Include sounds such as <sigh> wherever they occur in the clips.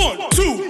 One, two,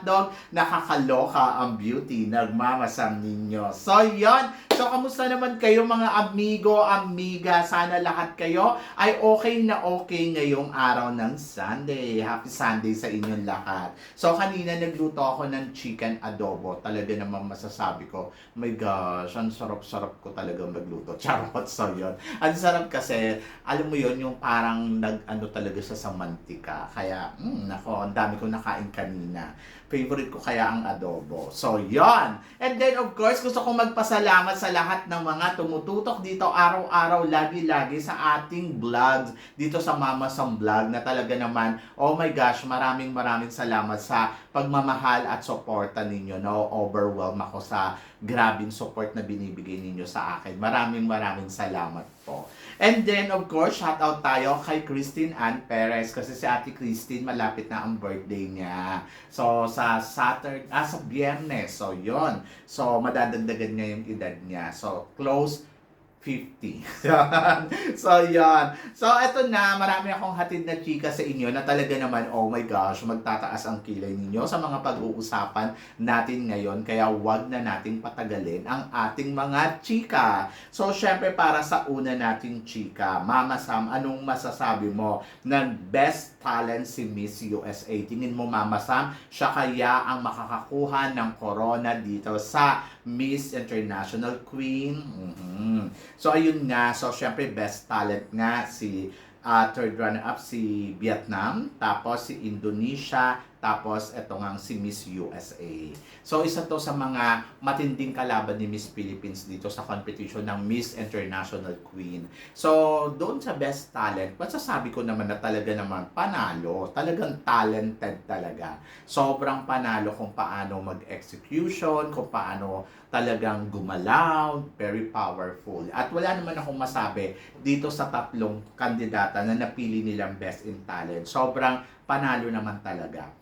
hotdog, nakakaloka ang beauty ng Mama Sam ninyo. So, yon. So, kamusta naman kayo mga amigo, amiga? Sana lahat kayo ay okay na okay ngayong araw ng Sunday. Happy Sunday sa inyong lahat. So, kanina nagluto ako ng chicken adobo. Talaga naman masasabi ko, my gosh, ang sarap-sarap ko talaga magluto. <laughs> Charot, so yun. Ang sarap kasi, alam mo yun, yung parang nag-ano talaga siya sa mantika. Kaya, mm, nako, ang dami ko nakain kanina. Favorite ko kaya ang adobo. So, yon. And then, of course, gusto kong magpasalamat sa lahat ng mga tumututok dito araw-araw, lagi-lagi sa ating vlogs dito sa Mama Sam Vlog na talaga naman, oh my gosh, maraming maraming salamat sa pagmamahal at suporta ninyo. No, overwhelm ako sa grabing support na binibigay ninyo sa akin. Maraming maraming salamat po. And then, of course, shout out tayo kay Christine Ann Perez kasi si Ate Christine malapit na ang birthday niya. So, sa Saturday, ah, sa Biyernes. So, yon So, madadagdagan niya yung edad niya. So, close 50. <laughs> so, yan. So, eto na. Marami akong hatid na chika sa inyo na talaga naman, oh my gosh, magtataas ang kilay ninyo sa mga pag-uusapan natin ngayon. Kaya wag na nating patagalin ang ating mga chika. So, syempre, para sa una nating chika, Mama Sam, anong masasabi mo ng best talent si Miss USA? Tingin mo, Mama Sam, siya kaya ang makakakuha ng corona dito sa Miss International Queen? Mhm. So, ayun nga. So, syempre, best talent nga si ah, third runner-up si Vietnam, tapos si Indonesia, tapos eto nga si Miss USA. So, isa to sa mga matinding kalaban ni Miss Philippines dito sa competition ng Miss International Queen. So, doon sa best talent, masasabi ko naman na talaga naman panalo. Talagang talented talaga. Sobrang panalo kung paano mag-execution, kung paano talagang gumalaw, very powerful. At wala naman akong masabi dito sa tatlong kandidata na napili nilang best in talent. Sobrang panalo naman talaga.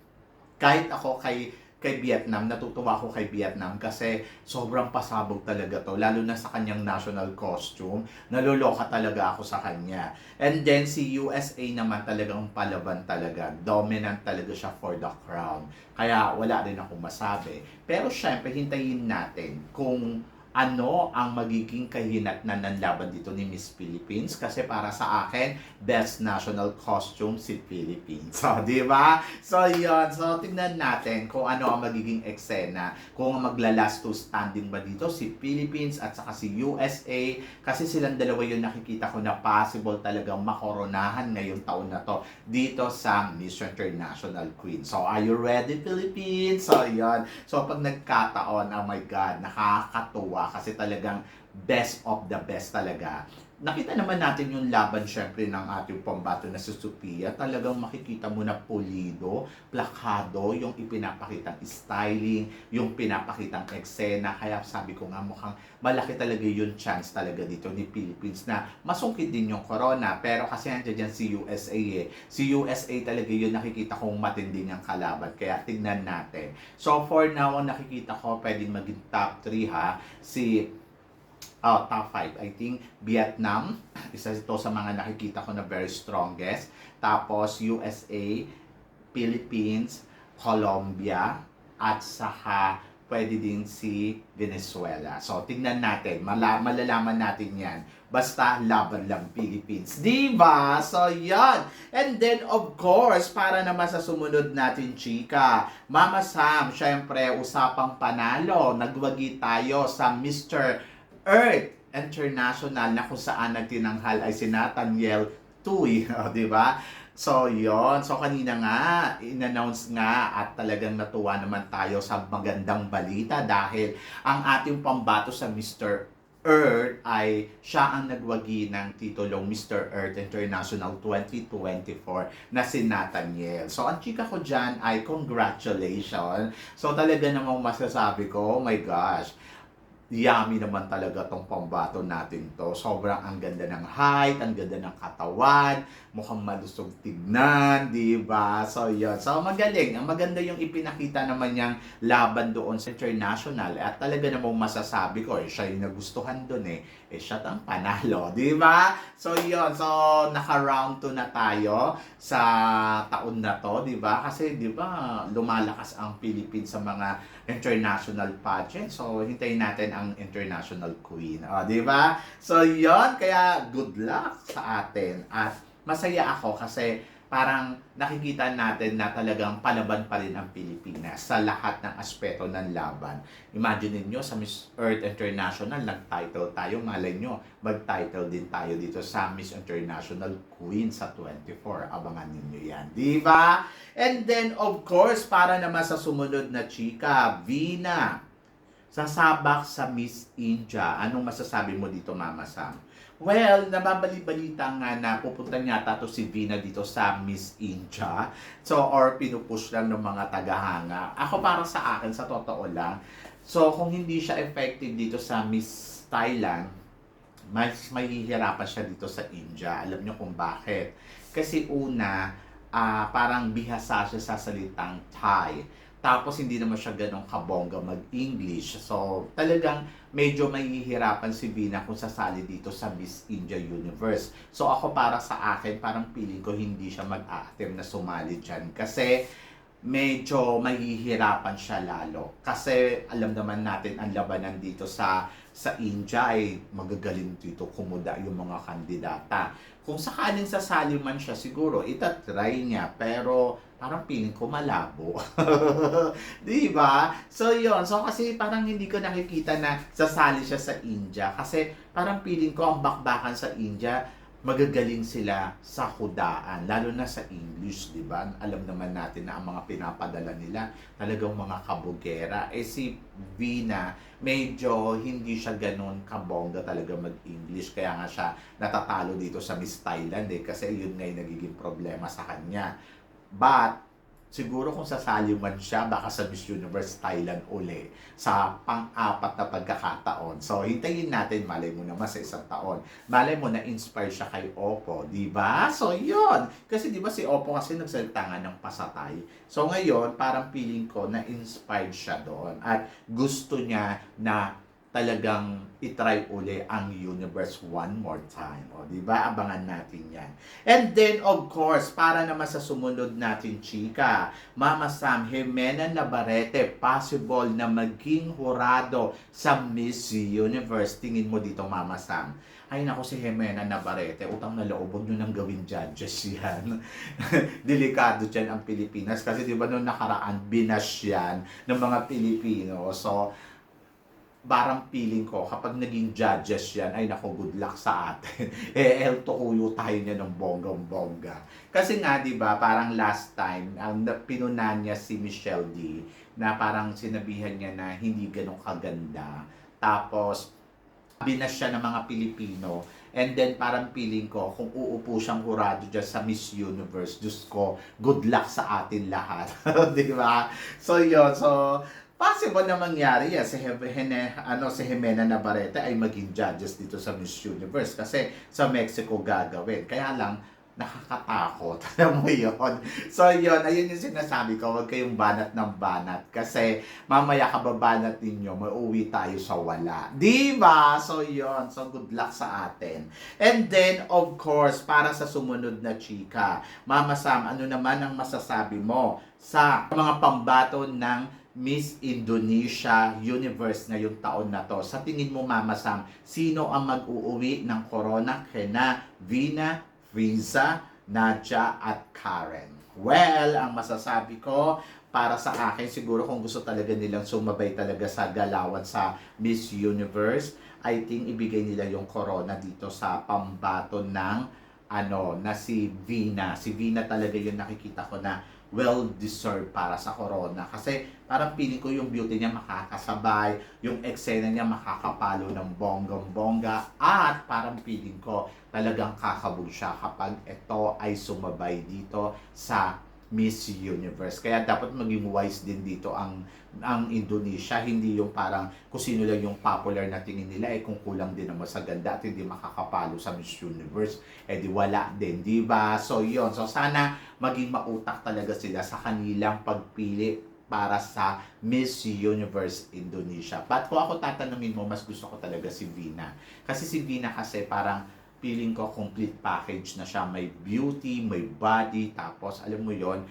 Kahit ako kay kay Vietnam, natutuwa ako kay Vietnam kasi sobrang pasabog talaga to, lalo na sa kanyang national costume. Naluloka talaga ako sa kanya. And then si USA naman talagang palaban talaga. Dominant talaga siya for the crown. Kaya wala rin akong masabi. Pero syempre, hintayin natin kung ano ang magiging kahinatnan ng laban dito ni Miss Philippines kasi para sa akin best national costume si Philippines. <laughs> So, di ba? So, yun. So, tingnan natin kung ano ang magiging eksena. Kung magla-last to standing ba dito si Philippines at saka si USA kasi silang dalawa yung nakikita ko na possible talagang makoronahan ngayong taon na to dito sa Miss International Queen. So, are you ready, Philippines? So, yun. So, pag nagkataon, oh my God, nakakatuwa kasi talagang best of the best talaga. Nakita naman natin yung laban syempre ng ating pambato na si Sophia. Talagang makikita mo na pulido, plakado, yung ipinapakitang styling, yung pinapakitang eksena. Kaya sabi ko nga mukhang malaki talaga yung chance talaga dito ni Philippines na masungkit din yung corona. Pero kasi nandiyan dyan si USA eh. Si USA talaga yun nakikita kong matindi niyang kalaban. Kaya tignan natin. So for now, ang nakikita ko pwedeng maging top 3 ha. Si oh, top 5. I think Vietnam, <clears throat> isa ito sa mga nakikita ko na very strongest. Tapos USA, Philippines, Colombia, at saka pwede din si Venezuela. So, tingnan natin. Mala- malalaman natin yan. Basta laban lang Philippines. Di ba? So, yan. And then, of course, para naman sa sumunod natin, chika, Mama Sam, syempre, usapang panalo. Nagwagi tayo sa Mr. Earth International na kung saan nagtinanghal ay si Nathaniel Tuy, <laughs> o, di ba? So, yon So, kanina nga, in-announce nga at talagang natuwa naman tayo sa magandang balita dahil ang ating pambato sa Mr. Earth ay siya ang nagwagi ng titulong Mr. Earth International 2024 na si Nathaniel. So, ang chika ko dyan ay congratulations. So, talaga namang masasabi ko, oh my gosh, yummy naman talaga tong pambato natin to. Sobrang ang ganda ng height, ang ganda ng katawan, mukhang malusog tignan, di ba? So, yun. So, magaling. Ang maganda yung ipinakita naman niyang laban doon sa international. At talaga namang masasabi ko, eh, siya yung nagustuhan doon eh. Eh, siya ang panalo, di ba? So, yun. So, naka-round 2 na tayo sa taon na to, di ba? Kasi, di ba, lumalakas ang Philippines sa mga international pageant. So, hintayin natin ang international queen. O, di ba? So, yon Kaya, good luck sa atin. At masaya ako kasi parang nakikita natin na talagang palaban pa rin ang Pilipinas sa lahat ng aspeto ng laban. Imagine niyo sa Miss Earth International, nag-title tayo. Malay nyo, mag-title din tayo dito sa Miss International Queen sa 24. Abangan ninyo yan. Di ba? And then, of course, para naman sa sumunod na chika, Vina. Sasabak sa Miss India. Anong masasabi mo dito, Mama Sam? Well, nababali-balita nga na pupunta yata to si Vina dito sa Miss India. So, or pinupush lang ng mga tagahanga. Ako para sa akin, sa totoo lang, so kung hindi siya effective dito sa Miss Thailand, mas mahihirapan siya dito sa India. Alam niyo kung bakit. Kasi una, ah, parang bihasa siya sa salitang Thai. Tapos hindi naman siya ganong kabongga mag-English. So talagang medyo mahihirapan si Vina kung sasali dito sa Miss India Universe. So ako para sa akin, parang feeling ko hindi siya mag-a-attempt na sumali dyan. Kasi medyo mahihirapan siya lalo. Kasi alam naman natin ang labanan dito sa sa India ay magagaling dito kumuda yung mga kandidata. Kung sakaling sasali man siya siguro, itatry niya. Pero parang feeling ko malabo. <laughs> Di ba? So yon So kasi parang hindi ko nakikita na sasali siya sa India. Kasi parang feeling ko ang bakbakan sa India, magagaling sila sa hudaan, lalo na sa English, di ba? Alam naman natin na ang mga pinapadala nila talagang mga kabugera. Eh si Vina, medyo hindi siya ganun kabongga talaga mag-English. Kaya nga siya natatalo dito sa Miss Thailand eh, kasi yun nga yung nagiging problema sa kanya. But, siguro kung sasali man siya, baka sa Miss Universe Thailand uli sa pang-apat na pagkakataon. So, hintayin natin, malay mo naman sa isang taon. Malay mo na inspire siya kay Oppo, di ba? So, yun. Kasi di ba si Oppo kasi nagsalita nga ng pasatay. So, ngayon, parang feeling ko na inspired siya doon. At gusto niya na talagang itry uli ang universe one more time. O, di ba? Abangan natin yan. And then, of course, para naman sa sumunod natin, chika, Mama Sam, Jimena Navarrete, possible na maging hurado sa Miss Universe. Tingin mo dito, Mama Sam. Ay nako si Jimena Navarrete, utang na loob, huwag nyo nang gawin judges <laughs> yan. Delikado dyan ang Pilipinas kasi di ba noong nakaraan, binash yan ng mga Pilipino. So, parang feeling ko, kapag naging judges yan, ay nako, good luck sa atin. <laughs> eh, el tukuyo tayo niya ng bonggang-bongga. Kasi nga, di ba, parang last time, ang na- pinunan niya si Michelle D, na parang sinabihan niya na hindi ganun kaganda. Tapos, binas siya ng mga Pilipino. And then, parang feeling ko, kung uupo siyang hurado dyan sa Miss Universe, Diyos ko, good luck sa atin lahat. <laughs> di ba? So, yun. So, possible na mangyari yan si, Hene, ano, si Jimena Navarrete ay maging judges dito sa Miss Universe kasi sa Mexico gagawin. Kaya lang, nakakatakot. <laughs> Alam mo yun? So, yun. Ayun yung sinasabi ko. Huwag kayong banat ng banat. Kasi, mamaya kababanat ninyo, mauwi tayo sa wala. Di ba? So, yun. So, good luck sa atin. And then, of course, para sa sumunod na chika, Mama Sam, ano naman ang masasabi mo sa mga pambato ng Miss Indonesia Universe ngayong taon na to. Sa tingin mo, Mama Sam, sino ang mag-uuwi ng corona kina Vina, Frieza, Nadja at Karen? Well, ang masasabi ko, para sa akin, siguro kung gusto talaga nilang sumabay talaga sa galawan sa Miss Universe, I think ibigay nila yung corona dito sa pambato ng ano, na si Vina. Si Vina talaga yung nakikita ko na well-deserved para sa corona. Kasi parang feeling ko yung beauty niya makakasabay, yung eksena niya makakapalo ng bonggang-bongga, at parang feeling ko talagang kakabog siya kapag ito ay sumabay dito sa Miss Universe. Kaya dapat maging wise din dito ang ang Indonesia, hindi yung parang kung sino lang yung popular na tingin nila, eh kung kulang din naman sa ganda at hindi makakapalo sa Miss Universe, eh di wala din, di ba? So yon so sana maging mautak talaga sila sa kanilang pagpili para sa Miss Universe Indonesia. But kung ako tatanungin mo, mas gusto ko talaga si Vina. Kasi si Vina kasi parang feeling ko complete package na siya. May beauty, may body, tapos alam mo yon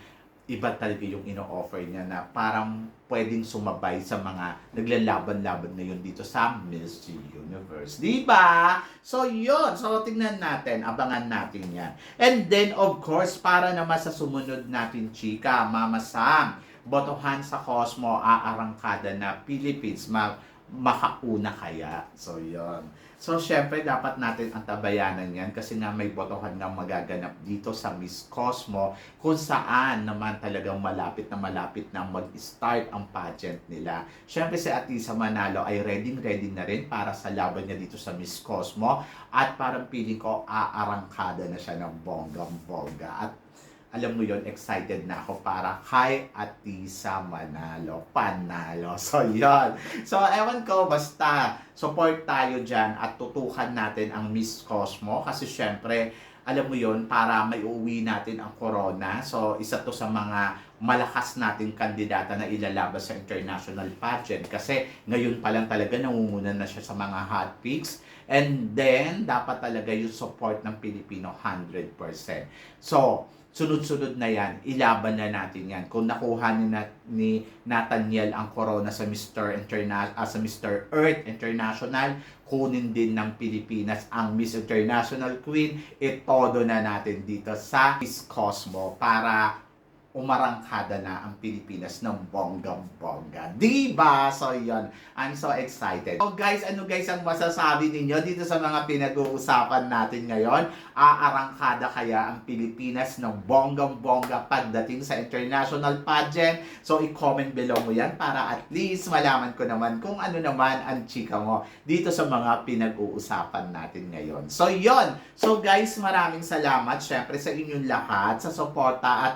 iba talaga yung ino-offer niya na parang pwedeng sumabay sa mga naglalaban-laban ngayon dito sa Miss Universe. Di ba? So, yun. So, tingnan natin. Abangan natin yan. And then, of course, para naman sa sumunod natin, chika, Mama Sam, botohan sa Cosmo, aarangkada na Philippines, ma makauna kaya. So, yun. So, syempre, dapat natin ang tabayanan yan kasi nga may botohan na magaganap dito sa Miss Cosmo kung saan naman talagang malapit na malapit na mag-start ang pageant nila. Syempre, si Atisa Manalo ay ready-ready na rin para sa laban niya dito sa Miss Cosmo at parang feeling ko aarangkada na siya ng bonggang-bongga. At alam mo yon excited na ako para kay Atisa Manalo. Panalo. <laughs> So, yon So, ewan ko, basta support tayo dyan at tutukan natin ang Miss Cosmo kasi syempre, alam mo yon para may uwi natin ang corona. So, isa to sa mga malakas nating kandidata na ilalaban sa international pageant kasi ngayon pa lang talaga nangunguna na siya sa mga hot picks and then dapat talaga yung support ng Pilipino 100%. So, sunod-sunod na yan, ilaban na natin yan. Kung nakuha ni, ni Nathaniel ang corona sa Mr. Interna- ah, sa Mr. Earth International, kunin din ng Pilipinas ang Miss International Queen, itodo na natin dito sa Miss Cosmo para umarangkada na ang Pilipinas ng bonggang-bongga. Diba? So, yun. I'm so excited. So, guys, ano guys ang masasabi ninyo dito sa mga pinag-uusapan natin ngayon? Aarangkada kaya ang Pilipinas ng bonggang-bongga pagdating sa international pageant? So, i-comment below mo yan para at least malaman ko naman kung ano naman ang chika mo dito sa mga pinag-uusapan natin ngayon. So, yon So, guys, maraming salamat syempre sa inyong lahat sa suporta at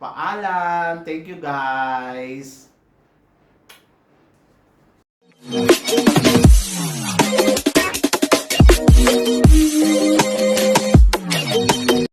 Paalam! Thank you guys! Thank you.